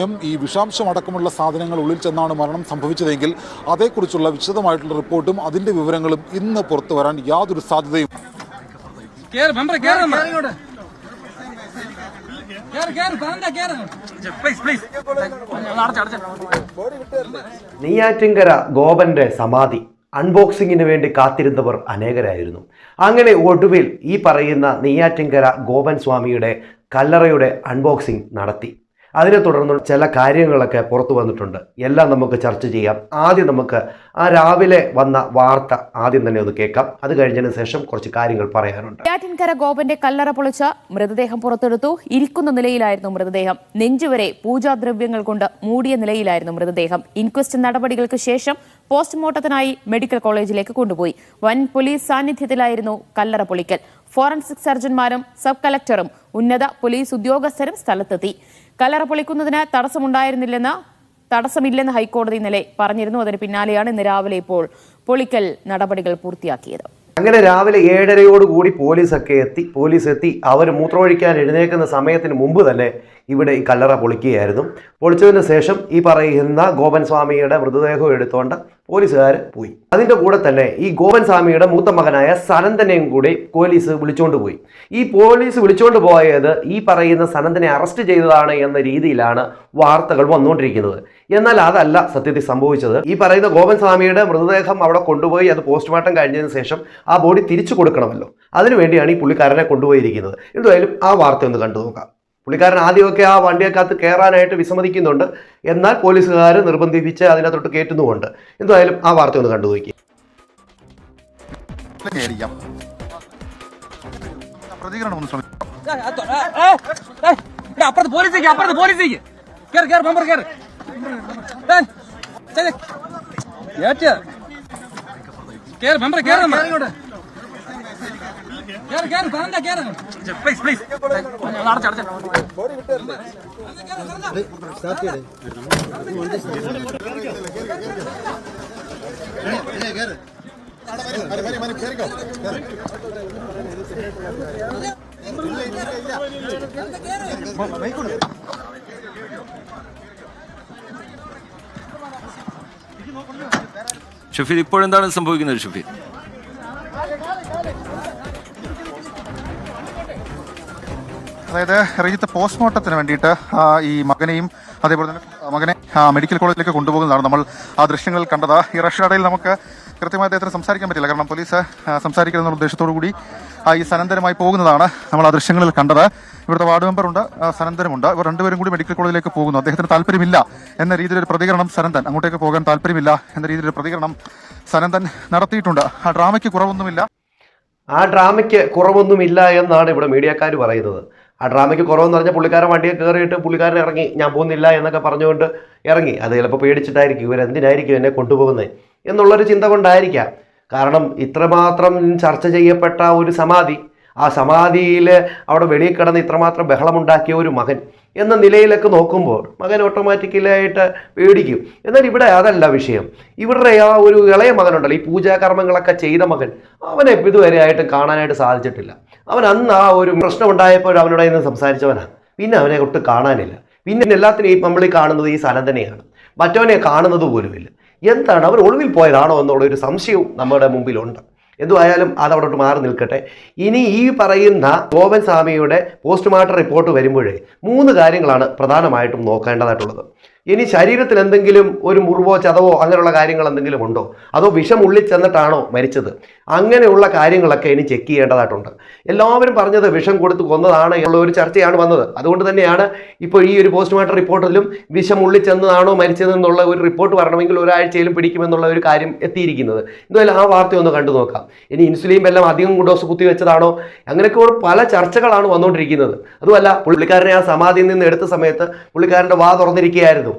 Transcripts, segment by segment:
ഈ വിഷാംശം അടക്കമുള്ള സാധനങ്ങൾ ഉള്ളിൽ ചെന്നാണ് മരണം സംഭവിച്ചതെങ്കിൽ അതേക്കുറിച്ചുള്ള വിശദമായിട്ടുള്ള റിപ്പോർട്ടും അതിന്റെ വിവരങ്ങളും ഇന്ന് പുറത്തു വരാൻ യാതൊരു സാധ്യതയും കേറ് മെമ്പറെ കേറ് കേറ് കേറ് താന്താ കേറ് പ്ലീസ് പ്ലീസ്. അടച്ച അടച്ച. നെയ്യാറ്റിങ്കര ഗോപന്റെ സമാധി. അൺബോക്സിങ്ങിന് വേണ്ടി കാത്തിരുന്നവർ അനേകരായിരുന്നു. അങ്ങനെ ഒടുവിൽ ഈ പറയുന്ന നെയ്യാറ്റിങ്കര ഗോപൻ സ്വാമിയുടെ കല്ലറയുടെ അൺബോക്സിംഗ് നടത്തി. അതിനെ തുടർന്ന് ചില കാര്യങ്ങളൊക്കെ പുറത്തു വന്നിട്ടുണ്ട്. എല്ലാം നമുക്ക് ചർച്ച ചെയ്യാം. ആദ്യം നമുക്ക് ആ രാവിലെ വന്ന വാർത്ത ആദ്യം തന്നെ ഒന്ന് കേൾക്കാം. അത് കഴിഞ്ഞതിന് ശേഷം കുറച്ച് കാര്യങ്ങൾ പറയാനുണ്ട്. കാറ്റിൻകര ഗോപന്റെ കല്ലറ പൊളിച്ച മൃതദേഹം പുറത്തെടുത്തു. ഇരിക്കുന്ന നിലയിലായിരുന്നു മൃതദേഹം. നെഞ്ചുവരെ പൂജാദ്രവ്യങ്ങൾ കൊണ്ട് മൂടിയ നിലയിലായിരുന്നു മൃതദേഹം. ഇൻക്വസ്റ്റ് നടപടികൾക്ക് ശേഷം പോസ്റ്റ്മോർട്ടത്തിനായി മെഡിക്കൽ കോളേജിലേക്ക് കൊണ്ടുപോയി. വൻ പോലീസ് സാന്നിധ്യത്തിലായിരുന്നു കല്ലറ പൊളിക്കൽ. ഫോറൻസിക് സർജൻമാരും സബ് കളക്ടറും ഉന്നത പോലീസ് ഉദ്യോഗസ്ഥരും സ്ഥലത്തെത്തി. കല്ലറ പൊളിക്കുന്നതിന് തടസ്സമുണ്ടായിരുന്നില്ലെന്ന് തടസ്സമില്ലെന്ന് ഹൈക്കോടതി ഇന്നലെ പറഞ്ഞിരുന്നു. അതിന് പിന്നാലെയാണ് ഇന്ന് രാവിലെ ഇപ്പോൾ പൊളിക്കൽ നടപടികൾ പൂർത്തിയാക്കിയത്. അങ്ങനെ രാവിലെ ഏഴരയോടുകൂടി പോലീസൊക്കെ എത്തി പോലീസ് എത്തി അവർ മൂത്രമൊഴിക്കാൻ എഴുന്നേൽക്കുന്ന സമയത്തിന് മുമ്പ് തന്നെ ഇവിടെ ഈ കല്ലറ പൊളിക്കുകയായിരുന്നു. പൊളിച്ചതിന് ശേഷം ഈ പറയുന്ന ഗോപൻ സ്വാമിയുടെ മൃതദേഹം എടുത്തുകൊണ്ട് പോലീസുകാർ പോയി. അതിന്റെ കൂടെ തന്നെ ഈ ഗോപൻ സ്വാമിയുടെ മൂത്ത മകനായ സനന്ദനെയും കൂടി പോലീസ് വിളിച്ചുകൊണ്ട് പോയി. ഈ പോലീസ് വിളിച്ചുകൊണ്ട് പോയത് ഈ പറയുന്ന സനന്ദനെ അറസ്റ്റ് ചെയ്തതാണ് എന്ന രീതിയിലാണ് വാർത്തകൾ വന്നുകൊണ്ടിരിക്കുന്നത്. എന്നാൽ അതല്ല സത്യത്തിൽ സംഭവിച്ചത്. ഈ പറയുന്ന ഗോപൻ സ്വാമിയുടെ മൃതദേഹം അവിടെ കൊണ്ടുപോയി അത് പോസ്റ്റ്മോർട്ടം കഴിഞ്ഞതിന് ശേഷം ആ ബോഡി തിരിച്ചു കൊടുക്കണമല്ലോ. അതിനുവേണ്ടിയാണ് ഈ പുള്ളിക്കാരനെ കൊണ്ടുപോയിരിക്കുന്നത്. എന്തായാലും ആ വാർത്ത ഒന്ന് കണ്ടു നോക്കാം. പുള്ളിക്കാരൻ ആദ്യമൊക്കെ ആ വണ്ടിയൊക്കകത്ത് കയറാനായിട്ട് വിസമ്മതിക്കുന്നുണ്ട്. എന്നാൽ പോലീസുകാർ നിർബന്ധിപ്പിച്ച് അതിനകത്തോട്ട് കയറ്റുന്നുമുണ്ട്. എന്തായാലും ആ വാർത്ത ഒന്ന് കണ്ടു നോക്കി. പ്രതികരണം ഒന്ന് ശ്രമിക്കും. അപ്പുറത്ത് പോലീസേക്ക് അപ്പുറത്ത് പോലീസേക്ക് മെമ്പർ കേറ്. ഏയ്, കേറ് മെമ്പർ കേറ് മെമ്പർ. കേറ് കേറ് താന്താ കേറ് പ്ലീസ് പ്ലീസ് അടച്ച അടച്ച ഷഫീർ ഇപ്പോഴെന്താണ് സംഭവിക്കുന്നത് ഷഫീർ അതായത് റീജിത്ത് പോസ്റ്റ്മോർട്ടത്തിന് വേണ്ടിയിട്ട് ഈ മകനെയും അതേപോലെ തന്നെ മകനെ മെഡിക്കൽ കോളേജിലേക്ക് കൊണ്ടുപോകുന്നതാണ് നമ്മൾ ആ ദൃശ്യങ്ങൾ കണ്ടത്. ഈ റഷ്യടയിൽ നമുക്ക് കൃത്യമായി അദ്ദേഹത്തിന് സംസാരിക്കാൻ പറ്റില്ല. കാരണം പോലീസ് സംസാരിക്കുന്ന ഉദ്ദേശത്തോടു കൂടി ഈ സനന്തരമായി പോകുന്നതാണ് നമ്മൾ ആ ദൃശ്യങ്ങളിൽ കണ്ടത്. ഇവിടുത്തെ വാർഡ് മെമ്പറുണ്ട് സനന്തരമുണ്ട് ഇവർ രണ്ടുപേരും കൂടി മെഡിക്കൽ കോളേജിലേക്ക് പോകുന്നു. അദ്ദേഹത്തിന് താല്പര്യമില്ല എന്ന രീതിയിലൊരു പ്രതികരണം സനന്തൻ അങ്ങോട്ടേക്ക് പോകാൻ താല്പര്യമില്ല എന്ന രീതിയിലൊരു പ്രതികരണം സനന്തൻ നടത്തിയിട്ടുണ്ട്. ആ ഡ്രാമയ്ക്ക് കുറവൊന്നുമില്ല. ആ ഡ്രാമയ്ക്ക് കുറവൊന്നുമില്ല എന്നാണ് ഇവിടെ മീഡിയക്കാർ പറയുന്നത്. ആ ഡ്രാമയ്ക്ക് കുറവെന്ന് പറഞ്ഞാൽ പുള്ളിക്കാരൻ വണ്ടിയെ കയറിയിട്ട് പുള്ളിക്കാരൻ ഇറങ്ങി. ഞാൻ പോകുന്നില്ല എന്നൊക്കെ പറഞ്ഞുകൊണ്ട് ഇറങ്ങി. അത് ചിലപ്പോൾ പേടിച്ചിട്ടായിരിക്കും. ഇവരെന്തിനായിരിക്കും എന്നെ കൊണ്ടുപോകുന്നത് എന്നുള്ളൊരു ചിന്ത കൊണ്ടായിരിക്കാം. കാരണം ഇത്രമാത്രം ചർച്ച ചെയ്യപ്പെട്ട ഒരു സമാധി ആ സമാധിയിൽ അവിടെ വെളിയിൽ കിടന്ന് ഇത്രമാത്രം ബഹളമുണ്ടാക്കിയ ഒരു മകൻ എന്ന നിലയിലൊക്കെ നോക്കുമ്പോൾ മകൻ ഓട്ടോമാറ്റിക്കലായിട്ട് പേടിക്കും. എന്നാൽ ഇവിടെ അതല്ല വിഷയം. ഇവരുടെ ആ ഒരു ഇളയ മകനുണ്ടല്ലോ ഈ പൂജാകർമ്മങ്ങളൊക്കെ ചെയ്ത മകൻ അവനെ ഇതുവരെ ആയിട്ട് കാണാനായിട്ട് സാധിച്ചിട്ടില്ല. അവൻ അന്ന് ആ ഒരു പ്രശ്നം ഉണ്ടായപ്പോൾ അവനോട് ഇന്ന് സംസാരിച്ചവനാണ് പിന്നെ അവനെ ഒട്ടും കാണാനില്ല. പിന്നെ എല്ലാത്തിനും ഈ നമ്മൾ കാണുന്നത് ഈ സനന്തനെയാണ് മറ്റവനെ കാണുന്നത് പോലുമില്ല. എന്താണ്? അവർ ഒളിവിൽ പോയതാണോ എന്നുള്ള ഒരു സംശയവും നമ്മുടെ മുമ്പിലുണ്ട്. എന്തുമായാലും അത് അവിടോട്ട് മാറി നിൽക്കട്ടെ. ഇനി ഈ പറയുന്ന ഗോപൻ സ്വാമിയുടെ പോസ്റ്റ്മോർട്ടം റിപ്പോർട്ട് വരുമ്പോഴേ മൂന്ന് കാര്യങ്ങളാണ് പ്രധാനമായിട്ടും നോക്കേണ്ടതായിട്ടുള്ളത്. ഇനി ശരീരത്തിൽ എന്തെങ്കിലും ഒരു മുറിവോ ചതവോ അങ്ങനെയുള്ള കാര്യങ്ങൾ എന്തെങ്കിലും ഉണ്ടോ? അതോ വിഷം ഉള്ളിൽ ചെന്നിട്ടാണോ മരിച്ചത്? അങ്ങനെയുള്ള കാര്യങ്ങളൊക്കെ ഇനി ചെക്ക് ചെയ്യേണ്ടതായിട്ടുണ്ട്. എല്ലാവരും പറഞ്ഞത് വിഷം കൊടുത്ത് കൊന്നതാണ് എന്നുള്ള ഒരു ചർച്ചയാണ് വന്നത്. അതുകൊണ്ട് തന്നെയാണ് ഇപ്പോൾ ഈ ഒരു പോസ്റ്റ്മോർട്ടം റിപ്പോർട്ടിലും വിഷം ഉള്ളിൽ ചെന്നതാണോ മരിച്ചതെന്നുള്ള ഒരു റിപ്പോർട്ട് വരണമെങ്കിൽ ഒരാഴ്ചയിലും പിടിക്കുമെന്നുള്ള ഒരു കാര്യം എത്തിയിരിക്കുന്നത്. എന്തായാലും ആ വാർത്ത ഒന്ന് കണ്ടു നോക്കാം. ഇനി ഇൻസുലിൻ എല്ലാം അധികം ഡോസ് കുത്തിവെച്ചതാണോ അങ്ങനെയൊക്കെ പല ചർച്ചകളാണ് വന്നുകൊണ്ടിരിക്കുന്നത്. അതുമല്ല പുള്ളിക്കാരനെ ആ സമാധിയിൽ നിന്ന് എടുത്ത സമയത്ത് പുള്ളിക്കാരന്റെ വാ തുറന്നിരിക്കുകയായിരുന്നു.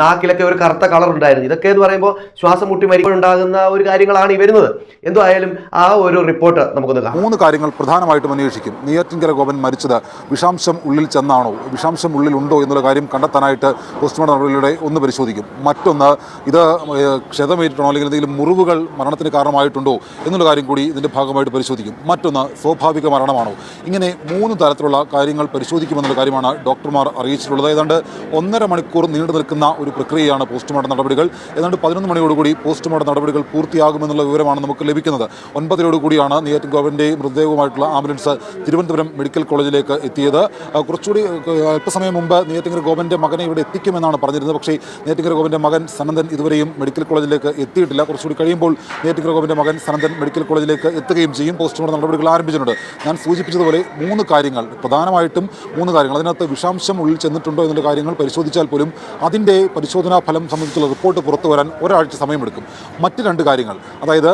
നാക്കിലൊക്കെ ഒരു കറുത്ത കളർ ഉണ്ടായിരുന്നു. ഇതൊക്കെ എന്ന് പറയുമ്പോൾ ശ്വാസം മുട്ടി മരിക്കുണ്ടാകുന്ന ഒരു കാര്യങ്ങളാണ് ഈ വരുന്നത്. എന്തായാലും ആ ഒരു റിപ്പോർട്ട് നമുക്കൊന്ന് കാണാം. മൂന്ന് കാര്യങ്ങൾ പ്രധാനമായിട്ടും അന്വേഷിക്കും. നെയ്യാറ്റിൻകര ഗോപൻ മരിച്ചത് വിഷാംശം ഉള്ളിൽ ചെന്നാണോ? വിഷാംശം ഉള്ളിൽ ഉണ്ടോ എന്നുള്ള കാര്യം കണ്ടെത്താനായിട്ട് പോസ്റ്റ്മോർട്ടം നടപടികളുടെ ഒന്ന് പരിശോധിക്കും. മറ്റൊന്ന് ഇത് ക്ഷതമേറ്റിട്ടുണ്ടോ ക്ഷതമേറ്റിട്ടാണോ അല്ലെങ്കിൽ എന്തെങ്കിലും മുറിവുകൾ മരണത്തിന് കാരണമായിട്ടുണ്ടോ എന്നുള്ള കാര്യം കൂടി ഇതിന്റെ ഭാഗമായിട്ട് പരിശോധിക്കും. മറ്റൊന്ന് സ്വാഭാവിക മരണമാണോ? ഇങ്ങനെ മൂന്ന് തരത്തിലുള്ള കാര്യങ്ങൾ പരിശോധിക്കുമെന്നുള്ള കാര്യമാണ് ഡോക്ടർമാർ അറിയിച്ചിട്ടുള്ളത്. ഏതാണ്ട് ഒന്നര മണിക്കൂർ നീണ്ടു നിൽക്കുന്ന ഒരു പ്രക്രിയയാണ് പോസ്റ്റ്മോർട്ടം നടപടികൾ. ഏതാണ്ട് പതിനൊന്ന് മണിയോടുകൂടി പോസ്റ്റ്മോർട്ടം നടപടികൾ പൂർത്തിയാകുമെന്നുള്ള വിവരമാണ് നമുക്ക് ലഭിക്കുന്നത്. ഒൻപതരോടുകൂടിയാണ് കൂടിയാണ് നെയ്യാറ്റിൻ ഗവൺമെന്റ് മൃതദേഹവുമായിട്ടുള്ള ആംബുലൻസ് തിരുവനന്തപുരം മെഡിക്കൽ കോളേജിലേക്ക് എത്തിയത്. കുറച്ചുകൂടി അല്പസമയം മുമ്പ് നിയറ്റിംഗർ ഗോപന്റെ മകനെ ഇവിടെ എത്തിക്കുമെന്നാണ് പറഞ്ഞിരുന്നത്. പക്ഷേ നെയ്യാറ്റിങ്കര ഗോപന്റെ മകൻ സനന്ദൻ ഇതുവരെയും മെഡിക്കൽ കോളേജിലേക്ക് എത്തിയിട്ടില്ല. കുറച്ചുകൂടി കഴിയുമ്പോൾ നെയ്യാറ്റിങ്കര ഗോപന്റെ മകൻ സനന്ദൻ മെഡിക്കൽ കോളേജിലേക്ക് എത്തുകയും ചെയ്യും പോസ്റ്റ്മോർട്ടം നടപടികൾ ആരംഭിച്ചിട്ടുണ്ട്. ഞാൻ സൂചിപ്പിച്ചതുപോലെ മൂന്ന് കാര്യങ്ങൾ പ്രധാനമായിട്ടും മൂന്ന് കാര്യങ്ങൾ. അതിനകത്ത് വിഷാംശം ഉള്ളിൽ ചെന്നിട്ടുണ്ടോ എന്നുള്ള കാര്യങ്ങൾ പരിശോധിച്ചാൽ പോലും അതിന്റെ പരിശോധനാ ഫലം സംബന്ധിച്ചുള്ള റിപ്പോർട്ട് പുറത്തു വരാൻ ഒരാഴ്ച സമയമെടുക്കും. മറ്റ് രണ്ട് കാര്യങ്ങൾ. അതായത്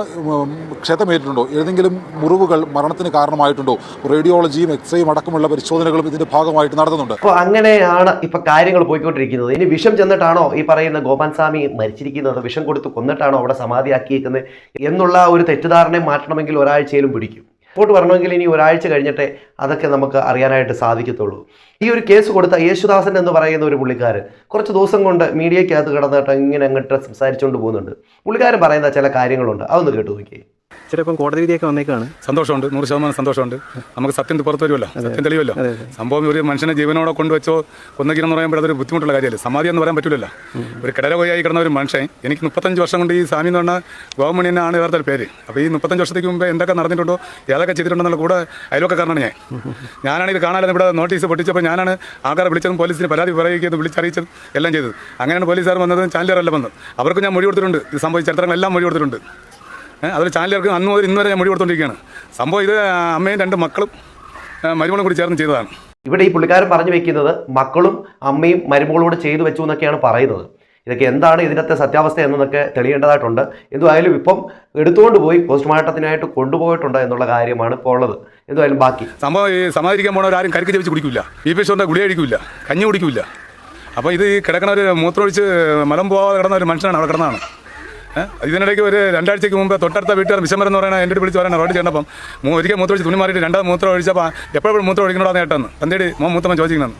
ക്ഷതമേറ്റിട്ടുണ്ടോ ഏതെങ്കിലും മുറിവുകൾ മരണത്തിന് കാരണമായിട്ടുണ്ടോ? റേഡിയോളജിയും എക്സ്റേയും അടക്കമുള്ള പരിശോധനകളും ഇതിന്റെ ഭാഗമായിട്ട് നടത്തുന്നുണ്ട്. അപ്പോൾ അങ്ങനെയാണ് ഇപ്പൊ കാര്യങ്ങൾ പോയിക്കൊണ്ടിരിക്കുന്നത്. ഇനി വിഷം ചെന്നിട്ടാണോ ഈ പറയുന്ന ഗോപാൻ സ്വാമി മരിച്ചിരിക്കുന്നത്? വിഷം കൊടുത്ത് കൊന്നിട്ടാണോ അവിടെ സമാധിയാക്കിയിരിക്കുന്നത് എന്നുള്ള ഒരു തെറ്റിദ്ധാരണയെ മാറ്റണമെങ്കിൽ ഒരാഴ്ചയിലും പിടിക്കും. റിപ്പോർട്ട് വരണമെങ്കിൽ ഇനി ഒരാഴ്ച കഴിഞ്ഞിട്ടേ അതൊക്കെ നമുക്ക് അറിയാനായിട്ട് സാധിക്കത്തുള്ളൂ. ഈ ഒരു കേസ് കൊടുത്ത യേശുദാസൻ എന്ന് പറയുന്ന ഒരു പുള്ളിക്കാരൻ കുറച്ച് ദിവസം കൊണ്ട് മീഡിയയ്ക്കകത്ത് കിടന്നിട്ട് ഇങ്ങനെ അങ്ങോട്ട് സംസാരിച്ചുകൊണ്ട് പോകുന്നുണ്ട്. പുള്ളിക്കാരൻ പറയുന്ന ചില കാര്യങ്ങളുണ്ട്. അതൊന്ന് കേട്ടു നോക്കിയേ. ചിലപ്പം കോടതി വിധിയൊക്കെ വന്നേക്കാണ്. സന്തോഷമുണ്ട്. നൂറ് ശതമാനം സന്തോഷമുണ്ട്. നമുക്ക് സത്യം പുറത്ത് വരുമല്ലോ? സത്യം തെളിയുമല്ലോ? സംഭവം ഒരു മനുഷ്യനെ ജീവനോടെ കൊണ്ടുവച്ചോ കൊന്നകിരെന്ന് പറയുമ്പോൾ അതൊരു ബുദ്ധിമുട്ടുള്ള കാര്യമല്ലേ? സമാധി എന്ന് പറയാൻ പറ്റില്ലല്ലോ ഒരു കിടരപോയായി കിടന്ന ഒരു മനുഷ്യൻ എനിക്ക് മുപ്പത്തഞ്ച് വർഷം കൊണ്ട് ഈ സാമി എന്ന് പറഞ്ഞാൽ ഗവൺമെന്റ് എന്നാണ് വേറെ പേര്. അപ്പോൾ ഈ മുപ്പത്തഞ്ച് വർഷത്തേക്ക് മുമ്പ് എന്തൊക്കെ നടന്നിട്ടുണ്ടോ ഏതൊക്കെ ചെയ്തിട്ടുണ്ടെന്നുള്ള കൂടെ അയൽവക്കക്കാരനാണ് ഞാൻ. ഞാനാണ് ഇത് കാണാതെ ഇവിടെ നോട്ടീസ് പൊട്ടിച്ചപ്പോൾ ഞാനാണ് ആൾക്കാരെ വിളിച്ചതും പോലീസിന് പരാതി പറയുകയും വിളിച്ചറിയിച്ചതും എല്ലാം ചെയ്തത്. അങ്ങനെയാണ് പോലീസുകാർ വന്നതും ചാനലുകാരെല്ലാം വന്നത്. അവർക്ക് ഞാൻ മൊഴി കൊടുത്തിട്ടുണ്ട്. ഇത് സംഭവിച്ച ചരിത്രങ്ങളെല്ലാം മൊഴി കൊടുത്തിട്ടുണ്ട്. അതിൽ ചാനലുകാർക്ക് അന്ന് മുതൽ ഇന്ന് വരെ ഞാൻ മൊഴി കൊടുത്തോണ്ടിരിക്കുകയാണ് സംഭവം ഇത് അമ്മയും രണ്ട് മക്കളും മരുമകളും കൂടി ചേർന്ന് ചെയ്തതാണ്. ഇവിടെ ഈ പുള്ളിക്കാരൻ പറഞ്ഞു വെക്കുന്നത് മക്കളും അമ്മയും മരുമകളോട് ചെയ്തു വെച്ചു എന്നൊക്കെയാണ് പറയുന്നത്. ഇതൊക്കെ എന്താണ് ഇതിനകത്തെ സത്യാവസ്ഥ എന്നതൊക്കെ തെളിയേണ്ടതായിട്ടുണ്ട്. എന്തുമായാലും ഇപ്പം എടുത്തുകൊണ്ട് പോയി പോസ്റ്റ്മോർട്ടത്തിനായിട്ട് കൊണ്ടുപോയിട്ടുണ്ട് എന്നുള്ള കാര്യമാണ് ഇപ്പോൾ ഉള്ളത്. എന്തുമായാലും ബാക്കി. സംഭവം ഈ സമാധിക്കാൻ പോണവരാരും ആരും കരിക്ക് ജപിച്ച് കുടിക്കില്ല ബി പി ഷോറിന്റെ ഗുളിക കഴിക്കില്ല കഞ്ഞി കുടിക്കില്ല അപ്പോൾ ഇത് ഈ കിടക്കണ ഒരു മൂത്രമൊഴിച്ച് മലം പോവാതെ കിടന്ന ഒരു മനുഷ്യനാണ് അവിടെ കിടന്നതാണ്. ഏഹ് ഇതിനിടയ്ക്ക് ഒരു രണ്ടാഴ്ചയ്ക്ക് മുമ്പ് തൊട്ടടുത്ത വീട്ടുകാർ വിശംബരം എന്ന് പറയുന്നത് എന്റെ വിളിച്ച് പറയാൻ റോഡിൽ ചെന്നപ്പം മൂ- ഒരിക്കൽ മൂത്രമൊഴിച്ച് തുണി മാറിയിട്ട് രണ്ടാമത് മൂത്രം ഒഴിച്ചപ്പോൾ എപ്പോഴും മൂത്രം ഒഴിക്കണോടാന്ന് കേട്ടെന്ന്. തന്തേടി മോൻ മൂത്തമ്മ ചോദിക്കുന്നത്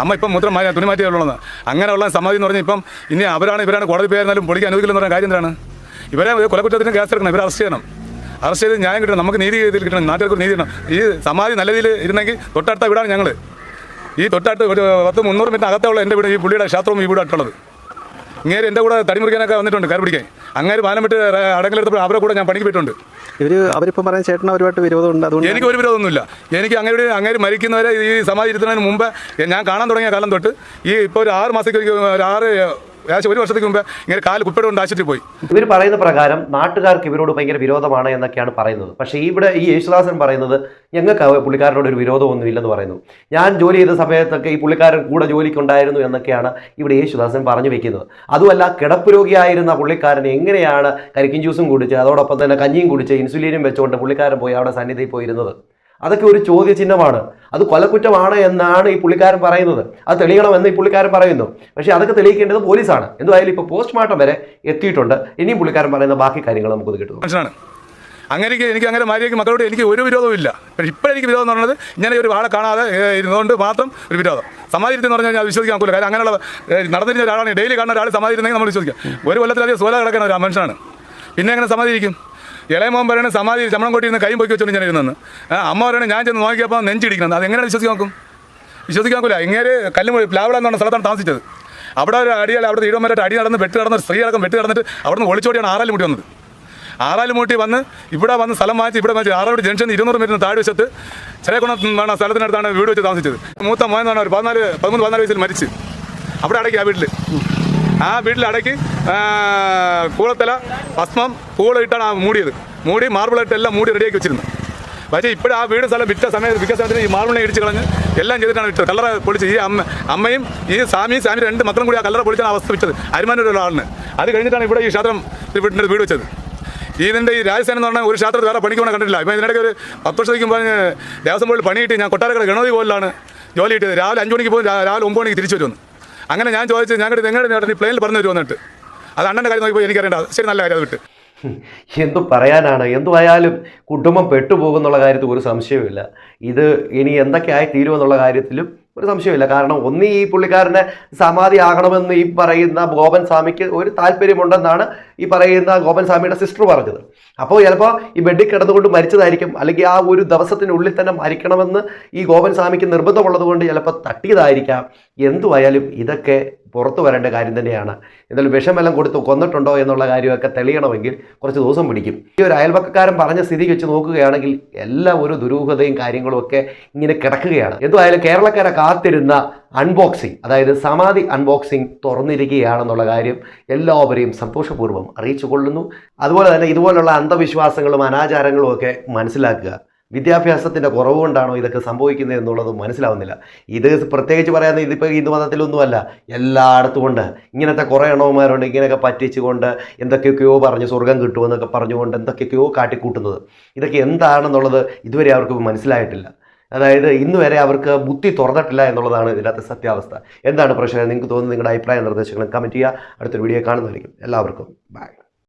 അമ്മ ഇപ്പം മൂത്രം മാറ്റി തുണി മാറ്റിയുള്ളതെന്ന് അങ്ങനെയുള്ള സമാധി എന്ന് പറഞ്ഞാൽ ഇപ്പം ഇനി അവരാണ് ഇവരാണ് കോടതി പേരുന്നാലും പൊളിക്കാൻ അനുവദിക്കില്ലെന്ന് പറയുന്ന കാര്യം എന്താണ്? ഇവരെ കൊലക്കുറ്റത്തിന് കേസ് എടുക്കണം ഇവരെ അറസ്റ്റ് ചെയ്യണം. അറസ്റ്റ് ചെയ്ത് ന്യായം കിട്ടണം നമുക്ക് നീതി രീതിയിൽ കിട്ടണം നാട്ടുകാർക്ക് നീതി കിട്ടണം. ഈ സമാധി നല്ല രീതിയിൽ ഇരുന്നെങ്കിൽ തൊട്ടടുത്ത വീടാണ് ഞങ്ങൾ ഈ തൊട്ടടുത്ത് ഒരു പത്ത് മുന്നൂറ് മീറ്റർ അകത്തുള്ള എന്റെ വീട് ഈ പുള്ളിയുടെ ക്ഷേത്രവും ഈ വീടായിട്ടുള്ളത് ഇങ്ങനെ എന്റെ കൂടെ തടിമുറിക്കാനൊക്കെ വന്നിട്ടുണ്ട് കയറി പിടിക്കാൻ. അങ്ങേര് പാലം വിട്ട് അടങ്ങലെടുത്തപ്പോൾ അവരെ കൂടെ ഞാൻ പണിക്ക് പോയിട്ടുണ്ട്. ഇവർ അവരിപ്പം പറയാൻ ചേട്ടൻ അവരുമായിട്ട് വിരോധമുണ്ട്. അതുകൊണ്ട് എനിക്ക് ഒരു വിരോധമൊന്നുമില്ല. എനിക്ക് അങ്ങനെ ഒരു അങ്ങനെ മരിക്കുന്നവരെ ഈ സമാധി ഇരുത്തുന്നതിന് മുമ്പ് ഞാൻ കാണാൻ തുടങ്ങിയ കാലം തൊട്ട് ഈ ഇപ്പോൾ ഒരു ആറ് മാസത്തേക്ക് ഒരു ആറ് ഏകദേശം ഒരു വർഷത്തേക്ക് മുമ്പ് ഇങ്ങനെ കാൽ കുപ്പിയുടെ കൊണ്ട് ആശുപത്രി പോയി. ഇവർ പറയുന്ന പ്രകാരം നാട്ടുകാർക്ക് ഇവരോട് ഭയങ്കര വിരോധമാണ് എന്നൊക്കെയാണ് പറയുന്നത്. പക്ഷേ ഇവിടെ ഈ യേശുദാസൻ പറയുന്നത് ഞങ്ങൾക്ക് പുള്ളിക്കാരനോട് ഒരു വിരോധമൊന്നും ഇല്ലെന്ന് പറയുന്നു. ഞാൻ ജോലി ചെയ്ത സമയത്തൊക്കെ ഈ പുള്ളിക്കാരൻ കൂടെ ജോലിക്കുണ്ടായിരുന്നു എന്നൊക്കെയാണ് ഇവിടെ യേശുദാസൻ പറഞ്ഞു വെക്കുന്നത്. അതുമല്ല കിടപ്പ് രോഗിയായിരുന്ന പുള്ളിക്കാരൻ എങ്ങനെയാണ് കരിക്കിൻ ജ്യൂസും കുടിച്ച് അതോടൊപ്പം തന്നെ കഞ്ഞിയും കുടിച്ച് ഇൻസുലിനും വെച്ചുകൊണ്ട് പുള്ളിക്കാരൻ പോയി അവിടെ സന്നിധിയിൽ പോയിരുന്നത്? അതൊക്കെ ഒരു ചോദ്യചിഹ്നമാണ്. അത് കൊലക്കുറ്റമാണ് എന്നാണ് ഈ പുള്ളിക്കാരൻ പറയുന്നത്. അത് തെളിയണമെന്ന് ഈ പുള്ളിക്കാരൻ പറയുന്നു. പക്ഷേ അതൊക്കെ തെളിയിക്കേണ്ടത് പോലീസാണ്. എന്തായാലും ഇപ്പോൾ പോസ്റ്റ്മോർട്ടം വരെ എത്തിയിട്ടുണ്ട്. ഇനിയും പുള്ളിക്കാരൻ പറയുന്ന ബാക്കി കാര്യങ്ങൾ നമുക്ക് കിട്ടും മനുഷ്യനാണ്. അങ്ങനെ എനിക്ക് അങ്ങനെ ഭാര്യയ്ക്ക് മക്കളോട് എനിക്ക് ഒരു വിരോധവും ഇല്ല. പക്ഷേ ഇപ്പോഴെനിക്ക് വിരോധം എന്ന് പറയുന്നത് ഇങ്ങനെ ഒരു ആളെ കാണാതെ ഇരുന്നുകൊണ്ട് മാത്രം ഒരു വിരോധം. സമാധിരുത്തി എന്ന് പറഞ്ഞാൽ ഞാൻ വിശ്വസിക്കാൻ കൂടുതൽ കാര്യം അങ്ങനെയുള്ള നടന്നിരുന്ന ഒരാളാണ് ഡെയിലി കാണുന്ന ഒരാൾ സമാധിരുന്നെങ്കിൽ നമ്മൾ വിശ്വസിക്കാം. ഒരു കൊല്ലത്തിലധികം സോല കിടക്കുന്ന ഒരു മനുഷ്യനാണ്. പിന്നെ എങ്ങനെ സമാധിരിക്കും ഇളയ മോൻ പറയണ സമാധി ചമ്മണം കൊട്ടിയിരുന്ന കൈ പൊക്കി വെച്ചോണ്ട് ഞാൻ ഇരുന്നെന്ന്. അമ്മ പറയണ ഞാൻ ചെന്ന് നോക്കിയപ്പോൾ നെഞ്ചിടിക്കുന്നത് അത് എങ്ങനെ വിശ്വസിക്കാൻ നോക്കും വിശ്വസിക്കാൻ നോക്കില്ല ഇങ്ങനെ കല്ലുമൊഴി പ്ലാവിള എന്ന് സ്ഥലത്താണ് താമസിച്ചത്. അവിടെ ഒരു അടിയാൽ അവിടെ തീരുമാനമായിട്ട് അടി നടന്ന് വെട്ട് നടന്ന സ്ത്രീ അടക്കം വെട്ട് നടന്നിട്ട് അവിടെ നിന്ന് ഒളിച്ചോടിയാണ് ആറാലും മുട്ടി വന്നത്. ആറാലും മൂട്ടി വന്ന് ഇവിടെ വന്ന് സ്ഥലം മാറ്റി ഇവിടെ മാറ്റി ആറാട് ജംഗ്ഷൻ ഇരുന്നൂറ് മീറ്റർ താഴെ വശത്ത് ചെറിയകുണം എന്നാണ് സ്ഥലത്തിനടുത്താണ് വീട് വെച്ച് താമസിച്ചത്. മൂത്ത മോയെന്നാണ് ഒരു പതിനാല് പതിമൂന്ന് പതിനാല് വയസ്സിൽ മരിച്ച്. അവിടെ അടക്കി ആ വീട്ടിൽ ആ വീട്ടിൽ അടക്കി കൂളത്തല ഭസ്മം പൂളിട്ടാണ് ആ മൂടിയത്. മൂടി മാർബിളിട്ട് എല്ലാം മൂടി റെഡിയാക്കി വെച്ചിരുന്നു പക്ഷേ ഇപ്പോഴും ആ വീട് സ്ഥലം വിറ്റ സമയത്ത് വിൽക്കുന്ന സമയത്തിന് ഈ മാർബിളിനെ ഇടിച്ച് കളഞ്ഞ് എല്ലാം ചെയ്തിട്ടാണ് വിറ്റത് കല്ലറ പൊളിച്ച് ഈ അമ്മ അമ്മയും ഈ സ്വാമിയും സ്വാമി രണ്ട് മക്കളും കൂടി ആ കല്ലറ പൊളിച്ചാണ് അവസ്ഥ വിറ്റത് അരിമാനൊരു ഒരാളിന് അത് കഴിഞ്ഞിട്ടാണ് ഇവിടെ ഈ ക്ഷേത്രം വീടിന്റെ വീട് വെച്ചത്. ഇതിന്റെ ഈ രാജസ്ഥാൻ എന്ന് പറഞ്ഞാൽ ഒരു ക്ഷേത്രത്തിൽ വേറെ പണിക്ക് പോകണം കണ്ടിട്ടില്ല. ഇപ്പം ഇതിനിടയ്ക്ക് ഒരു പത്ത് വർഷത്തേക്ക് പറഞ്ഞ് ദേവസ്വം ബോർഡിൽ പണി കിട്ടി. ഞാൻ കൊട്ടാരക്കട ഗണപതി ബോർഡിലാണ് ജോലി കിട്ടിയത്. രാവിലെ അഞ്ച് മണിക്ക് പോകും. രാവിലെ ഒമ്പത് മണിക്ക് തിരിച്ചു വരുമെന്ന്. അങ്ങനെ ഞാൻ ചോദിച്ചു ഞങ്ങളുടെ നിങ്ങളുടെ ഈ പ്ലെയിനിൽ പറഞ്ഞു വന്നിട്ട് അത് അണ്ണന്റെ കാര്യം നോക്കിയപ്പോൾ എനിക്കറിയണ്ട. ശരി നല്ല കാര്യം അത് വിട്ട്. എന്തു പറയാനാണ്? എന്തുവായാലും കുടുംബം പെട്ടുപോകുന്നുള്ള കാര്യത്തിൽ ഒരു സംശയവുമില്ല. ഇത് ഇനി എന്തൊക്കെയായി തീരുമെന്നുള്ള കാര്യത്തിലും ഒരു സംശയമില്ല കാരണം ഒന്ന് ഈ പുള്ളിക്കാരനെ സമാധി ആകണമെന്ന് ഈ പറയുന്ന ഗോപൻ സ്വാമിക്ക് ഒരു താല്പര്യമുണ്ടെന്നാണ് ഈ പറയുന്ന ഗോപൻ സ്വാമിയുടെ സിസ്റ്റർ പറഞ്ഞത്. അപ്പോൾ ചിലപ്പോൾ ഈ ബെഡിൽ കിടന്നുകൊണ്ട് മരിച്ചതായിരിക്കും. അല്ലെങ്കിൽ ആ ഒരു ദിവസത്തിനുള്ളിൽ തന്നെ മരിക്കണമെന്ന് ഈ ഗോപൻ സ്വാമിക്ക് നിർബന്ധമുള്ളത് കൊണ്ട് ചിലപ്പോൾ തട്ടിയതായിരിക്കാം. എന്തുവായാലും ഇതൊക്കെ പുറത്തു വരേണ്ട കാര്യം തന്നെയാണ്. എന്തായാലും വിഷമെല്ലാം കൊടുത്ത് കൊന്നിട്ടുണ്ടോ എന്നുള്ള കാര്യമൊക്കെ തെളിയണമെങ്കിൽ കുറച്ച് ദിവസം പിടിക്കും. ഈ ഒരു അയൽപക്കക്കാരൻ പറഞ്ഞ സ്ഥിതി വെച്ച് നോക്കുകയാണെങ്കിൽ എല്ലാ ഒരു ദുരൂഹതയും കാര്യങ്ങളും ഒക്കെ ഇങ്ങനെ കിടക്കുകയാണ്. എന്തുവായാലും കേരളക്കാരെ കാത്തിരുന്ന അൺബോക്സിംഗ് അതായത് സമാധി അൺബോക്സിംഗ് തുറന്നിരിക്കുകയാണെന്നുള്ള കാര്യം എല്ലാവരെയും സന്തോഷപൂർവം അറിയിച്ചു കൊള്ളുന്നു അതുപോലെ തന്നെ ഇതുപോലുള്ള അന്ധവിശ്വാസങ്ങളും അനാചാരങ്ങളും ഒക്കെ മനസ്സിലാക്കുക. വിദ്യാഭ്യാസത്തിന്റെ കുറവ് കൊണ്ടാണോ ഇതൊക്കെ സംഭവിക്കുന്നത് എന്നുള്ളത് മനസ്സിലാവുന്നില്ല. ഇത് പ്രത്യേകിച്ച് പറയാൻ ഇതിപ്പോൾ ഹിന്ദു മതത്തിലൊന്നുമല്ല. എല്ലായിടത്തും ഉണ്ട്. ഇങ്ങനത്തെ കുറേ എണ്ണവന്മാരുണ്ട് ഇങ്ങനെയൊക്കെ പറ്റിച്ചുകൊണ്ട് എന്തൊക്കെയൊക്കെയോ പറഞ്ഞ് സ്വർഗം കിട്ടുമെന്നൊക്കെ പറഞ്ഞുകൊണ്ട് എന്തൊക്കെയൊക്കെയോ കാട്ടിക്കൂട്ടുന്നത്. ഇതൊക്കെ എന്താണെന്നുള്ളത് ഇതുവരെ അവർക്ക് മനസ്സിലായിട്ടില്ല. അതായത് ഇന്ന് വരെ അവർക്ക് ബുദ്ധി തുറന്നിട്ടില്ല എന്നുള്ളതാണ് ഇതിനകത്തെ സത്യാവസ്ഥ. എന്താണ് പ്രശ്നം? നിങ്ങൾക്ക് തോന്നുന്നത് നിങ്ങളുടെ അഭിപ്രായ നിർദ്ദേശങ്ങളും കമന്റ് ചെയ്യുക. അടുത്തൊരു വീഡിയോ കാണുന്നതായിരിക്കും. എല്ലാവർക്കും. ബൈ